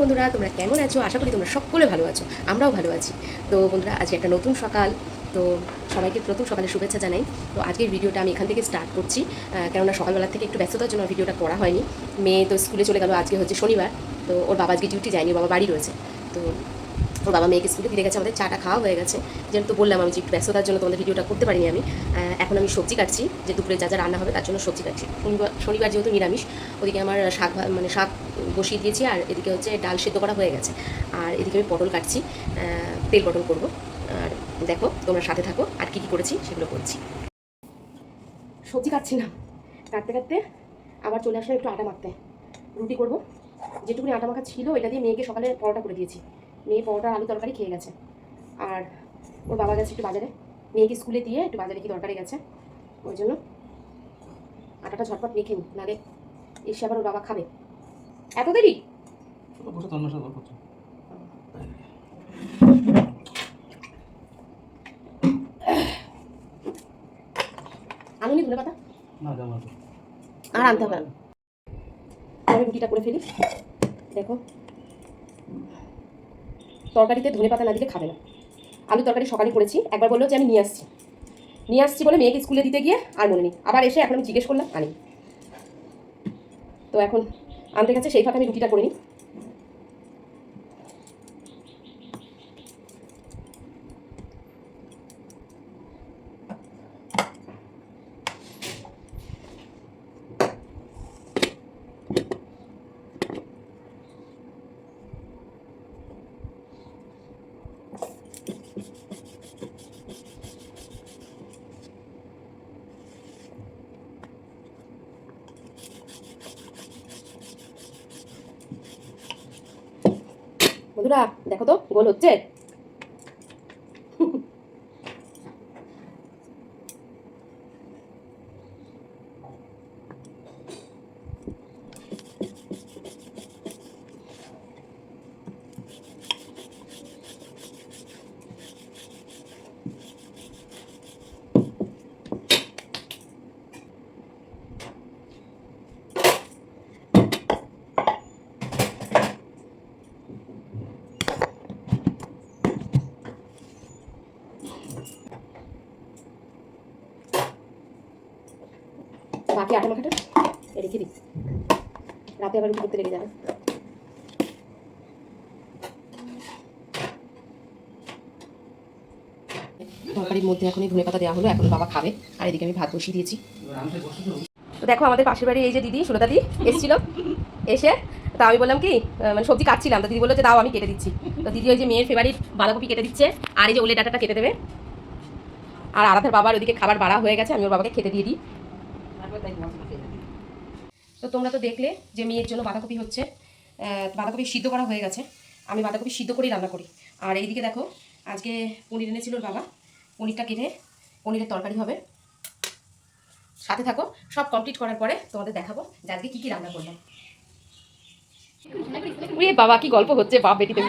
বন্ধুরা, তোমরা কেমন আছো? আশা করি তোমরা সকলে ভালো আছো, আমরাও ভালো আছি। তো বন্ধুরা, আজকে একটা নতুন সকাল, তো সবাইকে প্রথম সকালে শুভেচ্ছা জানাই। তো আজকের ভিডিওটা আমি এখান থেকে স্টার্ট করছি কেননা সকালবেলা থেকে একটু ব্যস্ততার জন্য ভিডিওটা করা হয়নি। মেয়ে তো স্কুলে চলে গেল, আজকে হচ্ছে শনিবার। তো ওর বাবা আজকে ডিউটি যায়নি বাবা বাড়ি রয়েছে। তো ওর বাবা মেয়েকে স্কুলে দিয়ে গেছে, আমাদের চাটা খাওয়া হয়ে গেছে। যেহেতু বললাম আমি যে একটু ব্যস্ততার জন্য তোমাদের ভিডিওটা করতে পারিনি আমি। এখন আমি সবজি কাটছি, যে দুপুরে যা যা রান্না হবে তার জন্য সবজি কাটছি। শনিবার শনিবার যেহেতু নিরামিষ, ওদিকে আমার শাক মানে শাক বসিয়ে দিয়েছি আর এদিকে হচ্ছে ডাল সেদ্ধ করা হয়ে গেছে। আর এদিকে আমি পটল কাটছি তেল পটল করব। আর দেখো, তোমরা সাথে থাকো, আর কী কী করেছি সেগুলো করছি সবজি কাটছি না। কাটতে কাটতে আবার চলে আসলাম একটু আটা মাখতে। রুটি করব। যেটুকুনি আটা মাখা ছিল এটা দিয়ে মেয়েকে সকালে পরোটা করে দিয়েছি। মেয়ে পরোটা আলু তরকারি খেয়ে গেছে। আর ওর বাবা গেছে একটু বাজারে। মেয়েকে স্কুলে দিয়ে একটু বাজারে কি দরকারি গেছে। ওই জন্য আটাটা ঝটপট মেখে নি নালে এসে আবার ওর বাবা খাবে। এত দেরি? আনুনি ধনে পাতা। আর আনতে হবে আমি রুটিটা করে ফেলি। দেখো তরকারিতে ধনে পাতা না দিলে খাবে না। আলু তরকারি সকালে করেছি, একবার বলল যে আমি নিয়ে আসছি। নিয়ে আসছি বলে মেয়েকে স্কুলে দিতে গিয়ে আর মনে নেই। আবার এসে এখন আমি জিজ্ঞেস করলাম আনি তো এখন আনতে গেছে, সেই ফাঁকে আমি রুটিটা করে নিই। বন্ধুরা দেখো তো গোল হচ্ছে। বাকি আটা মাখাটা রেখে দিই। রাতে আবার রুটি করতে লেগে যাবে। তরকারির মধ্যে এখনই ধনে পাতা দেওয়া হলো, এখন বাবা খাবে। আর এদিকে আমি ভাত বসিয়ে দিয়েছি। তো দেখো, আমাদের পাশের বাড়ি এই যে দিদি, সুলতা দি, এসেছিল। এসে তা আমি বললাম কি মানে সবজি কাটছিলাম, তো দিদি বলল যে, দাও, আমি কেটে দিচ্ছি। তো দিদি ওই যে মেয়ের ফেভারিট বাঁধাকপি কেটে দিচ্ছে, আর এই যে ওলে ডাটাটা কেটে দেবে। আর আরাধার বাবার ওদিকে খাবার বাড়া হয়ে গেছে, আমি ওর বাবাকে খেতে দিয়ে দিই। তো তোমরা তো দেখলে যে মেয়ের জন্য বাঁধাকপি হচ্ছে বাঁধাকপি সিদ্ধ করা হয়ে গেছে। আমি বাঁধাকপি সিদ্ধ করেই রান্না করি। আর এইদিকে দেখো, আজকে পনির এনেছিল বাবা। পনিরটা কেটে পনিরের তরকারি হবে। সাথে থাকো, সব কমপ্লিট করার পরে তোমাদের দেখাবো যে আজকে কী কী রান্না করলাম। বাবা, কি গল্প হচ্ছে, বাপ বেটিতে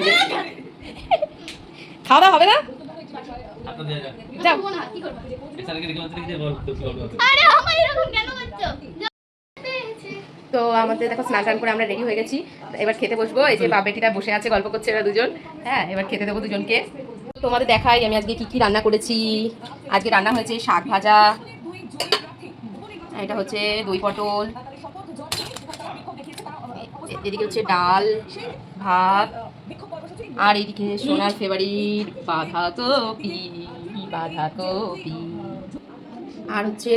খাওয়া দাওয়া হবে না? তো তো আমাদের দেখো স্নান টান করে আমরা রেডি হয়ে গেছি। এবার খেতে বসবো। এই যে বাপ বেটিরা বসে আছে গল্প করছে এরা দুজন। হ্যাঁ এবার খেতে দেবো দুজনকে। তোমাদের দেখাই আমি আজকে কি কি রান্না করেছি। আজকে রান্না হয়েছে শাক ভাজা। এটা হচ্ছে দই পটল। এদিকে হচ্ছে ডাল ভাত। আর এদিকে সোনার ফেভারিট বাঁধাকপি। বাঁধাকপি। আর হচ্ছে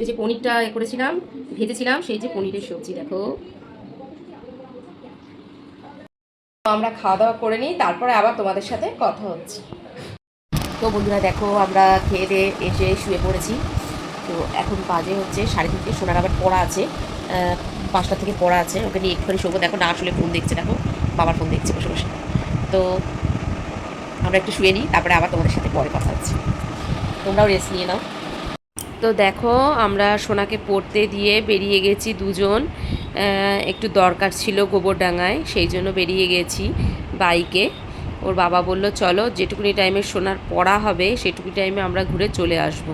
এই যে পনিরটা এ করেছিলাম, ভেজেছিলাম, সেই যে পনিরের সবজি, দেখো। আমরা খাওয়া দাওয়া করে নিই, তারপরে আবার তোমাদের সাথে কথা হচ্ছে। তো বন্ধুরা, দেখো, আমরা খেয়ে দিয়ে এসে শুয়ে পড়েছি। তো এখন বাজে হচ্ছে সাড়ে তিনটে, সোনার আবার পড়া আছে। পাঁচটা থেকে পড়া আছে। ওকে নিয়ে একটুখানি শোবো। দেখো, না আসলে ফোন দেখছে, দেখো, বাবার ফোন দেখছে, বসে বসে। তো আমরা একটু শুয়ে নিই, তারপরে আবার তোমাদের সাথে পরে কথা হচ্ছে। তোমরাও রেস্ট নিয়ে নাও। তো দেখো, আমরা সোনাকে পড়তে দিয়ে বেরিয়ে গেছি দুজন। একটু দরকার ছিল গোবরডাঙ্গায়, সেই জন্য বেরিয়ে গেছি বাইকে। ওর বাবা বলল, চলো, যেটুকুনি টাইমে সোনার পড়া হবে সেটুকু টাইমে আমরা ঘুরে চলে আসব।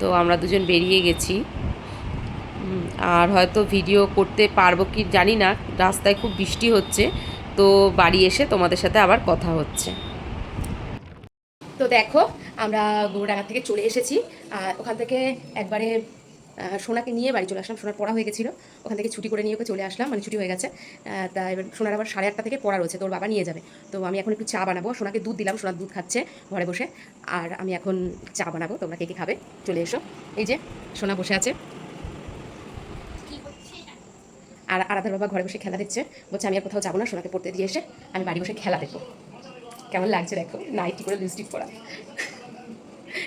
তো আমরা দুজন বেরিয়ে গেছি। আর হয়তো ভিডিও করতে পারব কি জানি না, রাস্তায় খুব বৃষ্টি হচ্ছে। তো বাড়ি এসে তোমাদের সাথে আবার কথা হচ্ছে। তো দেখো, আমরা গরুডাঙ্গা থেকে চলে এসেছি। আর ওখান থেকে একবারে সোনাকে নিয়ে বাড়ি চলে আসলাম। সোনার পড়া হয়ে গেছিল। ওখান থেকে ছুটি করে নিয়ে ওকে চলে আসলাম। মানে ছুটি হয়ে গেছে। তা এবার সোনার আবার সাড়ে আটটা থেকে পড়া রয়েছে। তোর বাবা নিয়ে যাবে। তো আমি এখন একটু চা বানাবো। সোনাকে দুধ দিলাম। সোনার দুধ খাচ্ছে ঘরে বসে। আর আমি এখন চা বানাবো। তোমরা কে কে খাবে? চলে এসো। এই যে, সোনা বসে আছে। আর আরাধার বাবা ঘরে বসে খেলা দেখছে। বলছে, আমি আর কোথাও যাব না। সোনাকে পড়তে দিয়ে এসে আমি বাড়ি বসে খেলা দেখব। কেমন লাগছে দেখো? নাইটি করে লিপস্টিক পরা।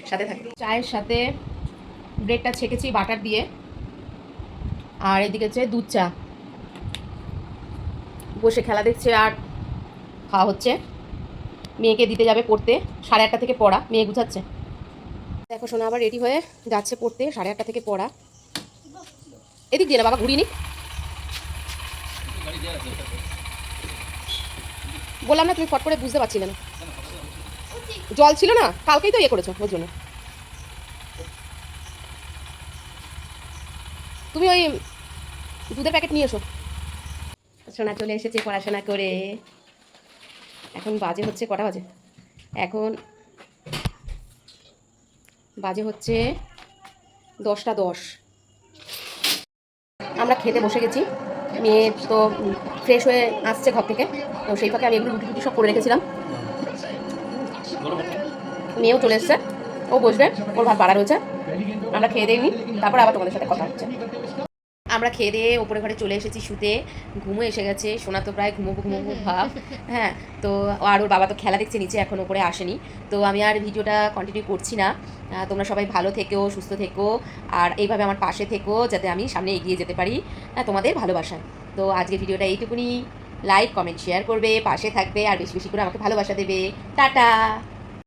সাথে থাকে। চায়ের সাথে ব্রেডটা ছেঁকেছি বাটার দিয়ে। আর এদিকে হচ্ছে দুধ চা। বসে খেলা দেখছে আর খাওয়া হচ্ছে। মেয়েকে দিতে যাবে পড়তে, সাড়ে আটটা থেকে পড়া। মেয়ে গুছাচ্ছে। দেখো শোনা আবার রেডি হয়ে যাচ্ছে পড়তে, সাড়ে আটটা থেকে পড়া। এদিক দিয়ে না বাবা, ঘুরিয়ে নিক। বললাম না, তুমি ফট করে বুঝতে পারছিলে না। জল ছিল না? কালকেই তো ইয়ে করেছ ওর জন্য। তুমি ওই দুধের প্যাকেট নিয়ে এসো। সোনা চলে এসেছে পড়াশোনা করে। এখন বাজে হচ্ছে কটা বাজে? এখন বাজে হচ্ছে দশটা দশ। আমরা খেতে বসে গেছি। মেয়ে তো ফ্রেশ হয়ে আসছে ঘর থেকে। তো সেই ফাঁকে আমি এগুলো রুটি টুটি সব করে রেখেছিলাম। মেয়েও চলে এসছে। ও বসবে, ওর ভাত বাড়া রয়েছে। আমরা খেয়ে দিইনি তারপরে আবার তোমাদের সাথে কথা হচ্ছে। আমরা খেয়ে দিয়ে ওপরে ঘরে চলে এসেছি শুতে। ঘুমো এসে গেছে সোনা তো প্রায় ঘুমোবো ঘুমোবো ভাব। হ্যাঁ তো আর ওর বাবা তো খেলা দেখছে নিচে এখন ওপরে আসেনি। তো আমি আর ভিডিওটা কন্টিনিউ করছি না। তোমরা সবাই ভালো থেকো সুস্থ থেকো আর এইভাবে আমার পাশে থেকো যাতে আমি সামনে এগিয়ে যেতে পারি হ্যাঁ, তোমাদের ভালোবাসায়। তো আজকে ভিডিওটা এইটুকুনি। লাইক কমেন্ট শেয়ার করবে পাশে থাকবে আর বেশি বেশি করে আমাকে ভালোবাসা দেবে। টাটা!